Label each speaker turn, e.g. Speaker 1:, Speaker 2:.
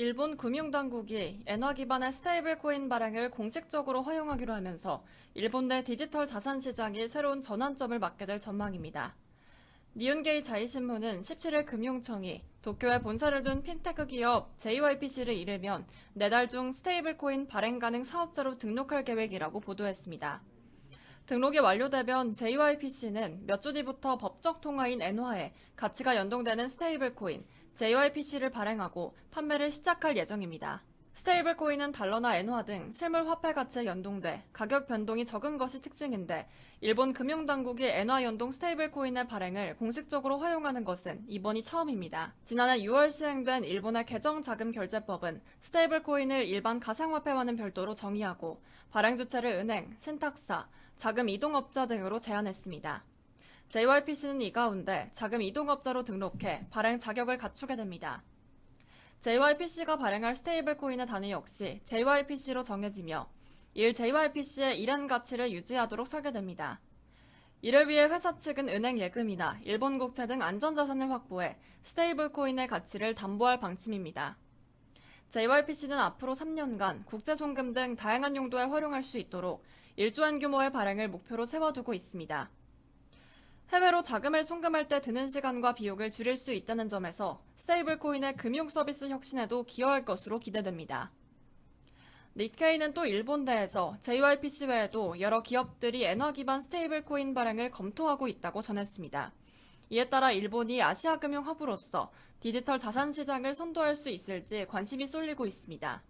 Speaker 1: 일본 금융당국이 엔화 기반의 스테이블 코인 발행을 공식적으로 허용하기로 하면서 일본 내 디지털 자산 시장이 새로운 전환점을 맞게 될 전망입니다. 니온게이 자이신문은 17일 금융청이 도쿄에 본사를 둔 핀테크 기업 JYPC를 이르면 내달 중 스테이블 코인 발행 가능 사업자로 등록할 계획이라고 보도했습니다. 등록이 완료되면 JYPC는 몇 주 뒤부터 법적 통화인 엔화에 가치가 연동되는 스테이블 코인 JYPC를 발행하고 판매를 시작할 예정입니다. 스테이블 코인은 달러나 엔화 등 실물 화폐 가치에 연동돼 가격 변동이 적은 것이 특징인데 일본 금융당국이 엔화 연동 스테이블 코인의 발행을 공식적으로 허용하는 것은 이번이 처음입니다. 지난해 6월 시행된 일본의 개정 자금 결제법은 스테이블 코인을 일반 가상화폐와는 별도로 정의하고 발행 주체를 은행, 신탁사, 자금 이동업자 등으로 제한했습니다. JYPC는 이 가운데 자금 이동업자로 등록해 발행 자격을 갖추게 됩니다. JYPC가 발행할 스테이블 코인의 단위 역시 JYPC로 정해지며 일 JYPC의 일한 가치를 유지하도록 설계됩니다. 이를 위해 회사 측은 은행 예금이나 일본 국채 등 안전자산을 확보해 스테이블 코인의 가치를 담보할 방침입니다. JYPC는 앞으로 3년간 국제 송금 등 다양한 용도에 활용할 수 있도록 1조원 규모의 발행을 목표로 세워두고 있습니다. 해외로 자금을 송금할 때 드는 시간과 비용을 줄일 수 있다는 점에서 스테이블 코인의 금융 서비스 혁신에도 기여할 것으로 기대됩니다. 니케이는 또 일본 내에서 JYPC 외에도 여러 기업들이 엔화 기반 스테이블 코인 발행을 검토하고 있다고 전했습니다. 이에 따라 일본이 아시아 금융 허브로서 디지털 자산 시장을 선도할 수 있을지 관심이 쏠리고 있습니다.